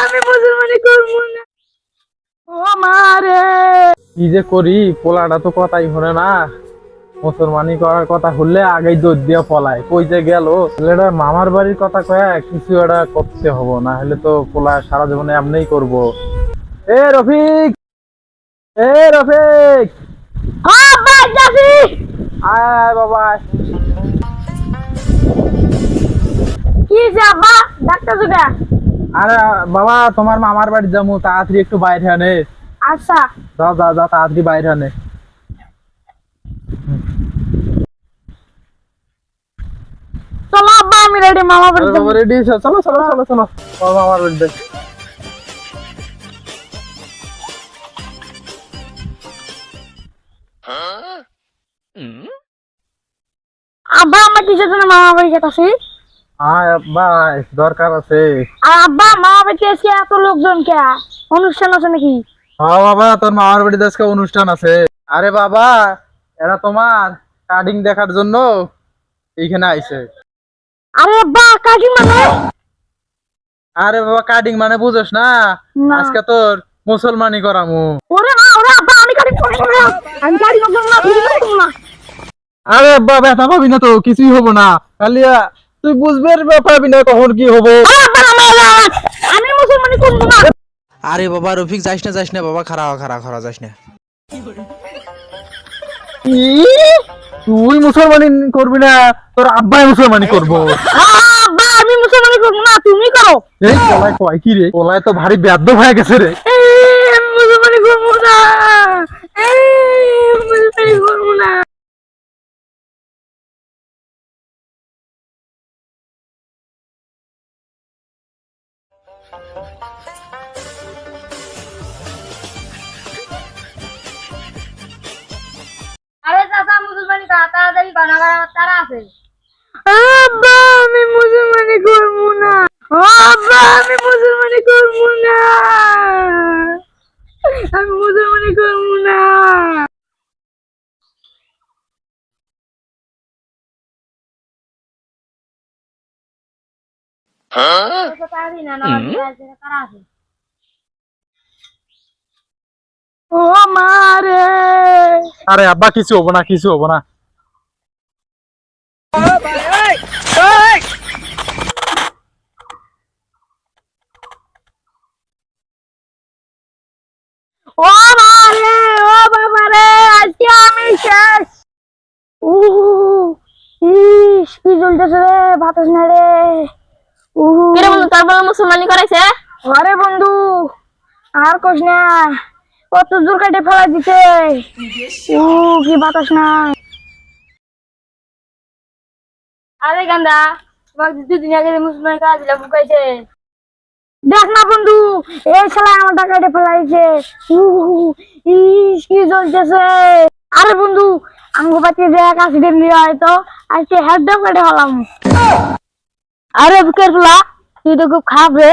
আমি মুসলমানি করব না। ও মা রে। কি যে করি পোলাটা তো কথাই শোনে না। মুসলমানি করার কথা হলে আগেই দৌড় দিয়ে পলায়। কই যে গেল? ছেলেটা মামার বাড়ির কথা কয়া কিছু একটা করতে হব না হলে তো পোলা সারা জীবনে এমনিই করব। এ রফিক! এ রফিক! আয় আয় বাবা। কি যে ডাক্তার জুগা আরে বাবা তোমার মামার বাড়ি যাব তাড়াতাড়ি একটু বাইরে আনে। আচ্ছা। যাও যাও যাও তাড়াতাড়ি বাইরে আনে। চলো আব্বা আমি রেডি মামা বাড়ি যাব। রেডি চলো চলো চলো চলো। তোমার মামার বাড়ি যাই। আব্বা আমার কিসের জন্য মামা বাড়ি যেতেছি আয় আব্বা দরকার আছে। আব্বা বাড়িতে এসে এত লোকজন কে? অনুষ্ঠান আছে নাকি? হ্যাঁ বাবা তোর মামার বাড়িতে আজকে অনুষ্ঠান আছে। আরে বাবা এরা তোমার কাটিং দেখার জন্য এইখানে আইছে। আরে আব্বা মানে? আরে বাবা কাটিং মানে বুঝোস না। আজকে তোর মুসলমানি করামু। ওরে মা ওরে আব্বা আমি কাটি করব না। আমি কাটি করব না তুমি করব না। আরে আব্বা ব্যথা পাবি না তো কিছুই হব না। খালি আহ, তুই বুঝবে পাবি না কখন কি হব? আমি মুসলমানি করব না। আরে বাবা রফিক যাইস না যাইস না বাবা খারা খারা খারা যাইস না। তুই মুসলমানি করবি না তোর আব্বাই মুসলমানি করব। আব্বা আমি মুসলমানি করব না তুমি করো। এই কলাই কয় কি রে? কলাই তো ভারী ব্যাধ হয়ে গেছে রে। মুসলমানি করব না। আরে চাচা, মুসলমানি কা তাড়াতাড়ি বানাবার তারা আছে। আব্বা, আমি মুসলমানি করব না। আব্বা, আমি মুসলমানি করব না। আমি মুসলমানি করব না চাচা তাড়াতাড়ি না না তারা আছে ও মা রে আরে আব্বা কিছু হব না কিছু হব না ও মা রে ও বাবা রে আজকে আমি শেষ উহ ইস কি জ্বলতেছে রে বাতাস না রে কিরে বন্ধু তারপর মুসলমানি করাইছে? আরে বন্ধু আর কোশ না কত জোর কাটে ফেলা দিতে ও কি বাতাস না আরে গান্দা তোমাকে দুদিন আগে মুসলমানি করা দিলাম বুকাইছে দেখ না বন্ধু এই শালা আমার টাকা কেটে ফেলাইছে। ইস কি জ্বলতেছে। আরে বন্ধু আঙ্গু পাতি দেখ অ্যাক্সিডেন্ট দিয়ে হয়তো আজকে হেড কেটে ফেলাম। আরে বুকের ফুলা তুই তো খুব খারাপ রে।